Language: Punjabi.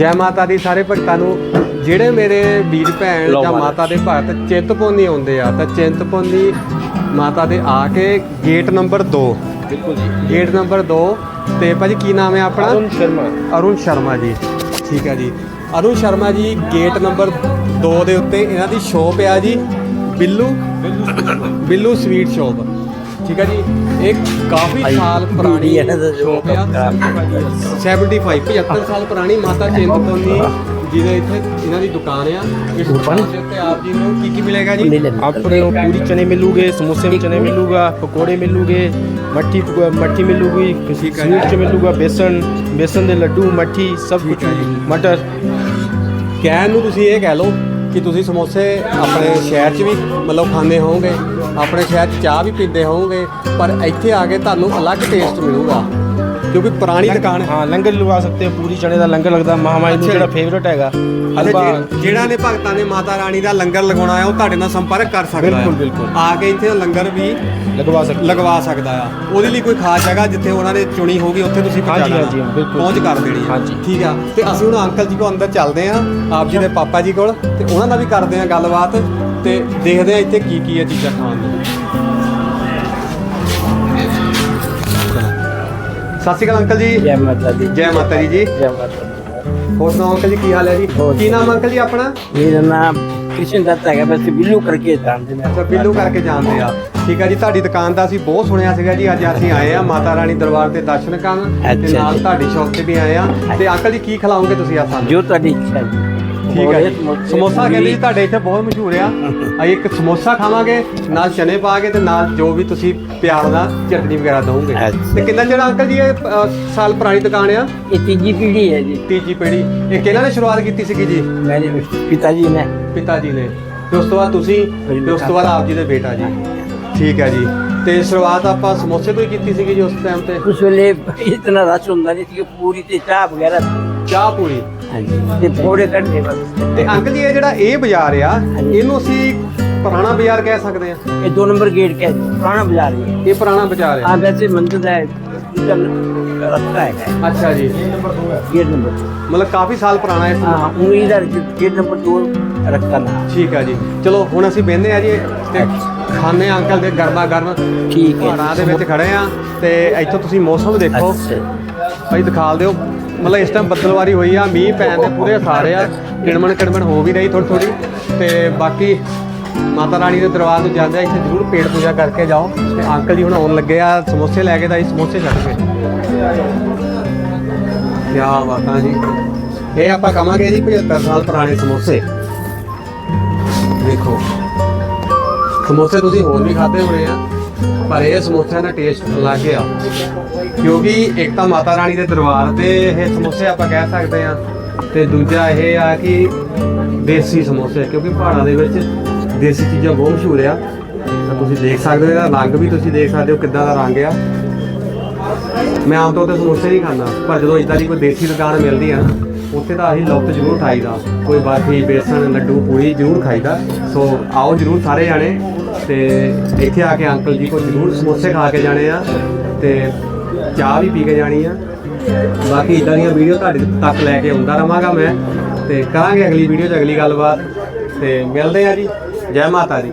ਜੈ ਮਾਤਾ ਦੀ ਸਾਰੇ ਭਗਤਾਂ ਨੂੰ ਜਿਹੜੇ ਮੇਰੇ ਵੀਰ ਭੈਣ ਜਾਂ ਮਾਤਾ। ਮਾਤਾ ਦੇ ਭਗਤ ਚਿੰਤਪੁਰਨੀ ਆਉਂਦੇ ਆ ਤਾਂ ਚਿੰਤਪੁਰਨੀ ਮਾਤਾ ਦੇ ਆ ਕੇ ਗੇਟ ਨੰਬਰ 2 ਬਿਲਕੁਲ ਜੀ। ਗੇਟ ਨੰਬਰ 2 ਤੇ ਭਾਜੀ ਕੀ ਨਾਮ ਹੈ ਆਪਣਾ? ਅਰੁਣ ਸ਼ਰਮਾ। ਅਰੁਣ ਸ਼ਰਮਾ ਜੀ। ਠੀਕ ਹੈ ਜੀ। ਅਰੁਣ ਸ਼ਰਮਾ ਜੀ ਗੇਟ ਨੰਬਰ 2 ਦੇ ਉੱਤੇ ਇਹਨਾਂ ਦੀ ਸ਼ੋਪ ਆ ਜੀ ਬਿੱਲੂ ਬਿੱਲੂ ਸਵੀਟ ਸ਼ੋਪ ਠੀਕ ਹੈ ਜੀ। ਇਹ ਕਾਫੀ ਸਾਲ ਪੁਰਾਣੀ ਸ਼ੋਪ ਆ। 75 75 ਸਾਲ ਪੁਰਾਣੀ ਮਾਤਾ ਚਿੰਤਪੁਰਨੀ ਜਿਹਦੇ ਇੱਥੇ ਇਹਨਾਂ ਦੀ ਦੁਕਾਨ ਆ। ਇਸ ਦੁਕਾਨ ਦੇ ਉੱਤੇ ਆਪ ਜੀ ਨੂੰ ਕੀ ਕੀ ਮਿਲੇਗਾ ਜੀ? ਆਪਣੇ ਨੂੰ ਪੂਰੀ ਚਨੇ ਮਿਲੂਗੇ ਸਮੋਸੇ ਵਿੱਚ ਚਨੇ ਮਿਲੂਗਾ ਪਕੌੜੇ ਮਿਲੂਗੇ ਮੱਠੀ ਮੱਠੀ ਮਿਲੂਗੀ ਸਵੀਟ ਚ ਮਿਲੂਗਾ ਬੇਸਨ ਬੇਸਨ ਦੇ ਲੱਡੂ ਮੱਠੀ ਸਭ ਕੁਝ ਮਟਰ। ਕਹਿਣ ਨੂੰ ਤੁਸੀਂ ਇਹ ਕਹਿ ਲਓ ਕਿ ਤੁਸੀਂ ਸਮੋਸੇ ਆਪਣੇ ਸ਼ਹਿਰ 'ਚ ਵੀ ਮਤਲਬ ਖਾਂਦੇ ਹੋਵੋਗੇ। ਆਪਣੇ ਸ਼ਹਿਰ 'ਚ ਚਾਹ ਵੀ ਪੀਂਦੇ ਹੋਵੋਗੇ ਪਰ ਇੱਥੇ ਆ ਕੇ ਤੁਹਾਨੂੰ ਅਲੱਗ ਟੇਸਟ ਮਿਲੂਗਾ। ਕਿਉਂਕਿ ਪੁਰਾਣੀ ਦੁਕਾਨ ਹਾਂ। ਲੰਗਰ ਲਵਾ ਸਕਦੇ ਹੋ ਪੂਰੀ ਚਣੇ ਦਾ ਲੰਗਰ ਲੱਗਦਾ ਮਹਾਮਾਈ ਨੂੰ ਜਿਹੜਾ ਫੇਵਰਟ ਹੈਗਾ। ਜਿਹੜਾ ਨੇ ਭਗਤਾਂ ਨੇ ਮਾਤਾ ਰਾਣੀ ਦਾ ਲੰਗਰ ਲਗਾਉਣਾ ਹੈ ਉਹ ਤੁਹਾਡੇ ਨਾਲ ਸੰਪਰਕ ਕਰ ਸਕਦਾ ਬਿਲਕੁਲ, ਬਿਲਕੁਲ। ਆ ਕੇ ਇੱਥੇ ਲੰਗਰ ਵੀ ਲਗਵਾ ਸਕਦੇ ਲਗਵਾ ਸਕਦਾ ਆ। ਉਹਦੇ ਲਈ ਕੋਈ ਖਾਸ ਜਗ੍ਹਾ ਜਿੱਥੇ ਉਹਨਾਂ ਨੇ ਚੁਣੀ ਹੋਗੀ ਉੱਥੇ ਤੁਸੀਂ ਪਹੁੰਚਾ ਹਾਂਜੀ, ਹਾਂਜੀ, ਬਿਲਕੁਲ। ਪਹੁੰਚ ਕਰ ਦੇਣੀ ਆ। ਹਾਂਜੀ। ਠੀਕ ਆ। ਤੇ ਅਸੀਂ ਹੁਣ ਅੰਕਲ ਜੀ ਕੋਲ ਅੰਦਰ ਚੱਲਦੇ ਆ ਆਪ ਜੀ ਦੇ ਪਾਪਾ ਜੀ ਕੋਲ ਤੇ ਉਹਨਾਂ ਨਾਲ ਵੀ ਕਰਦੇ ਆ ਗੱਲਬਾਤ ਤੇ ਦੇਖਦੇ ਆ ਇੱਥੇ ਕੀ ਕੀ ਆ ਚੀਜ਼ਾਂ ਖਾਣ ਨੂੰ। ਸਤਿ ਸ਼੍ਰੀ ਅਕਾਲ ਅੰਕਲ ਜੀ। ਜੈ ਮਾਤਾ ਜੀ ਜੈ ਮਾਤਾ ਜੀ। ਜੈ ਮਾਤਾ ਦੀ। ਹੋਰ ਸੁਣਾਓ ਅੰਕਲ ਜੀ ਕੀ ਹਾਲ ਹੈ ਜੀ? ਕੀ ਨਾਮ ਅੰਕਲ ਜੀ ਆਪਣਾ? ਮੇਰਾ ਨਾਮ ਕ੍ਰਿਸ਼ਨ ਦੱਤ ਹੈਗਾ ਬਸ ਬਿੱਲੂ ਕਰਕੇ ਜਾਣਦੇ ਨੇ। ਅੱਛਾ ਬਿੱਲੂ ਕਰਕੇ ਜਾਣਦੇ ਆ। ਠੀਕ ਆ ਜੀ ਤੁਹਾਡੀ ਦੁਕਾਨ ਦਾ ਅਸੀਂ ਬਹੁਤ ਸੁਣਿਆ ਸੀਗਾ ਜੀ ਅੱਜ ਅਸੀਂ ਆਏ ਆ ਮਾਤਾ ਰਾਣੀ ਦਰਬਾਰ ਤੇ ਦਰਸ਼ਨ ਕਰਨ ਤੇ ਅੱਛਾ ਨਾਲ ਜੀ। ਤੁਹਾਡੀ ਸ਼ੌਪ ਤੇ ਵੀ ਆਏ ਆ। ਤੇ ਅੰਕਲ ਜੀ ਕੀ ਖਿਲਾਓਗੇ ਤੁਸੀਂ ਆ ਸਾਨੂੰ? ਜੋ ਤੁਹਾਡੀ ਇੱਛਾ ਹੈ ਠੀਕ ਹੈ ਜੀ। ਸਮੋਸਾ ਕਹਿੰਦੇ ਜੀ ਤੁਹਾਡੇ ਇੱਥੇ ਬਹੁਤ ਮਸ਼ਹੂਰ ਆ। ਅਸੀਂ ਇੱਕ ਸਮੋਸਾ ਖਾਵਾਂਗੇ ਨਾਲ ਚਨੇ ਪਾ ਕੇ ਤੇ ਨਾਲ ਜੋ ਵੀ ਤੁਸੀਂ ਪਿਆਰ ਨਾਲ ਚਟਨੀ ਵਗੈਰਾ ਦਵੋਗੇ। ਤੇ ਕਿੰਨਾ ਜਿਹੜਾ ਅੰਕਲ ਜੀ ਇਹ ਅ, ਸਾਲ ਪੁਰਾਣੀ ਦੁਕਾਨ ਆ? ਇਹ ਤੀਜੀ ਪੀੜ੍ਹੀ ਹੈ ਜੀ। ਤੀਜੀ ਪੀੜੀ ਇਹ ਕਿਹਨਾਂ ਨੇ ਸ਼ੁਰੂਆਤ ਕੀਤੀ ਸੀਗੀ ਜੀ? ਮੇਰੇ ਪਿਤਾ ਜੀ ਨੇ। ਪਿਤਾ ਜੀ ਨੇ। ਤੇ ਉਸ ਤੋਂ ਬਾਅਦ ਤੁਸੀਂ ਤੇ ਉਸ ਤੋਂ ਬਾਅਦ ਆਪ ਜੀ ਦੇ ਬੇਟਾ ਜੀ। ਠੀਕ ਹੈ ਜੀ। ਤੇ ਸ਼ੁਰੂਆਤ ਆਪਾਂ ਸਮੋਸੇ ਤੋਂ ਹੀ ਕੀਤੀ ਸੀਗੀ ਜੀ ਉਸ ਟਾਈਮ ਤੇ? ਉਸ ਵੇਲੇ ਇਤਨਾ ਰਸ਼ ਹੁੰਦਾ ਨਹੀਂ ਸੀ ਕਿ ਪੂਰੀ ਤੇ ਚਾਹ ਵਗੈਰਾ ਚਾਹ ਪੂਰੀ। ਹਾਂਜੀ। ਤੇ ਫੋੜੇ ਕੱਢਦੇ ਬਸ। ਤੇ ਅੰਕਲ ਜੀ ਇਹ ਜਿਹੜਾ ਇਹ ਬਾਜ਼ਾਰ ਆ ਇਹਨੂੰ ਅਸੀਂ ਪੁਰਾਣਾ ਬਾਜ਼ਾਰ ਕਹਿ ਸਕਦੇ ਆ? ਇਹ ਦੋ ਨੰਬਰ ਗੇਟ ਕੇ ਪੁਰਾਣਾ ਬਾਜ਼ਾਰ ਹੈ ਇਹ ਪੁਰਾਣਾ ਬਾਜ਼ਾਰ ਆ। ਹੈ ਵੈਸੇ ਮੰਦਿਰ ਹੈ, ਦੂਜਾ ਰਸਤਾ ਹੈਗਾ। ਅੱਛਾ ਜੀ। ਗੇਟ ਨੰਬਰ ਮਤਲਬ ਕਾਫੀ ਸਾਲ ਪੁਰਾਣਾ ਹੈ। ਹਾਂ ਉਮੀਦ ਹੈ ਗੇਟ ਨੰਬਰ 2 ਰੱਖਾ ਨਾ। ਠੀਕ ਆ ਜੀ। ਚਲੋ ਹੁਣ ਅਸੀਂ ਬਹਿੰਦੇ ਆ ਜੀ ਤੇ ਖਾਣੇ ਅੰਕਲ ਦੇ ਗਰਮਾ ਗਰਮ ਠੀਕ ਹੈ ਪਹਾੜਾਂ ਦੇ ਵਿੱਚ ਖੜੇ ਆ ਤੇ ਇੱਥੋਂ ਤੁਸੀਂ ਮੌਸਮ ਦੇਖੋ। ਅੱਛਾ। ਭਾਈ ਦਿਖਾਲ ਦਿਓ। ਮਤਲਬ ਇਸ ਟਾਈਮ ਬੱਦਲਵਾਰੀ ਹੋਈ ਆ, ਮੀਂਹ ਪੈਣ ਦੇ ਪੂਰੇ ਸਾਰੇ ਆ। ਕਿਣਮਣ ਕਿਣਮਣ ਹੋ ਵੀ ਰਹੀ ਥੋੜੀ ਥੋੜੀ ਤੇ ਬਾਕੀ ਮਾਤਾ ਰਾਣੀ ਦੇ ਦਰਬਾਰ ਨੂੰ ਜਾਂਦੇ ਆ, ਇੱਥੇ ਜ਼ਰੂਰ ਪੇਟ ਪੂਜਾ ਕਰਕੇ ਜਾਓ। ਤੇ ਅੰਕਲ ਜੀ ਹੁਣ ਆਉਣ ਲੱਗੇ ਆ, ਸਮੋਸੇ ਲੈ ਕੇ ਤਾਂ ਅਸੀਂ ਸਮੋਸੇ ਛੱਡ ਕੇ ਕੀ ਬਾਤਾਂ ਜੀ। ਇਹ ਆਪਾਂ ਕਵਾਂਗੇ ਜੀ 75 ਸਾਲ ਪੁਰਾਣੇ ਸਮੋਸੇ। ਦੇਖੋ ਸਮੋਸੇ ਤੁਸੀਂ ਹੋਰ ਵੀ ਖਾਦੇ ਹੋਣੇ ਆ। ਪਰ ਇਹ ਸਮੋਸਿਆਂ ਦਾ ਟੇਸਟ ਅਲੱਗ ਆ। ਕਿਉਂਕਿ ਇੱਕ ਤਾਂ ਮਾਤਾ ਰਾਣੀ ਦੇ ਦਰਬਾਰ ਤੇ ਇਹ ਸਮੋਸੇ ਆਪਾਂ ਕਹਿ ਸਕਦੇ ਆ ਤੇ ਦੂਜਾ ਇਹ ਆ ਕਿ ਦੇਸੀ ਸਮੋਸੇ, ਕਿਉਂਕਿ ਪਹਾੜਾਂ ਦੇ ਵਿੱਚ ਦੇਸੀ ਚੀਜ਼ਾਂ ਬਹੁਤ ਮਸ਼ਹੂਰ ਆ। ਤੁਸੀਂ ਦੇਖ ਸਕਦੇ ਹੋ, ਇਹਦਾ ਰੰਗ ਵੀ ਤੁਸੀਂ ਦੇਖ ਸਕਦੇ ਹੋ ਕਿੱਦਾਂ ਦਾ ਰੰਗ ਆ। ਮੈਂ ਆਮ ਤੌਰ ਤੇ ਸਮੋਸੇ ਨਹੀਂ ਖਾਂਦਾ, ਪਰ ਜਦੋਂ ਇਦਾਂ ਦੀ ਕੋਈ ਦੇਸੀ ਦੁਕਾਨ ਮਿਲਦੀ ਆ ਨਾ, ਉੱਥੇ ਤਾਂ ਅਸੀਂ ਲੁੱਟ ਜ਼ਰੂਰ ਖਾਈਦਾ। ਕੋਈ ਬਰਫੀ, ਬੇਸਣ, ਲੱਡੂ, ਪੂਰੀ ਜ਼ਰੂਰ ਖਾਈਦਾ। ਸੋ ਆਓ ਜ਼ਰੂਰ ਸਾਰੇ ਜਾਣੇ ਤੇ ਇੱਥੇ ਆ ਕੇ ਅੰਕਲ ਜੀ ਕੋਲ ਜ਼ਰੂਰ ਸਮੋਸੇ ਖਾ ਕੇ ਜਾਣੇ ਆ ਤੇ ਚਾਹ ਵੀ ਪੀ ਕੇ ਜਾਣੀ ਆ। ਬਾਕੀ ਇਦਾਂ ਦੀਆਂ ਵੀਡੀਓ ਤੁਹਾਡੇ ਤੱਕ ਲੈ ਕੇ ਆਉਂਦਾ ਰਵਾਂਗਾ ਮੈਂ ਤੇ ਕਰਾਂਗੇ ਅਗਲੀ ਵੀਡੀਓ 'ਚ ਅਗਲੀ ਗੱਲਬਾਤ ਤੇ ਮਿਲਦੇ ਆ ਜੀ। ਜੈ ਮਾਤਾ ਦੀ।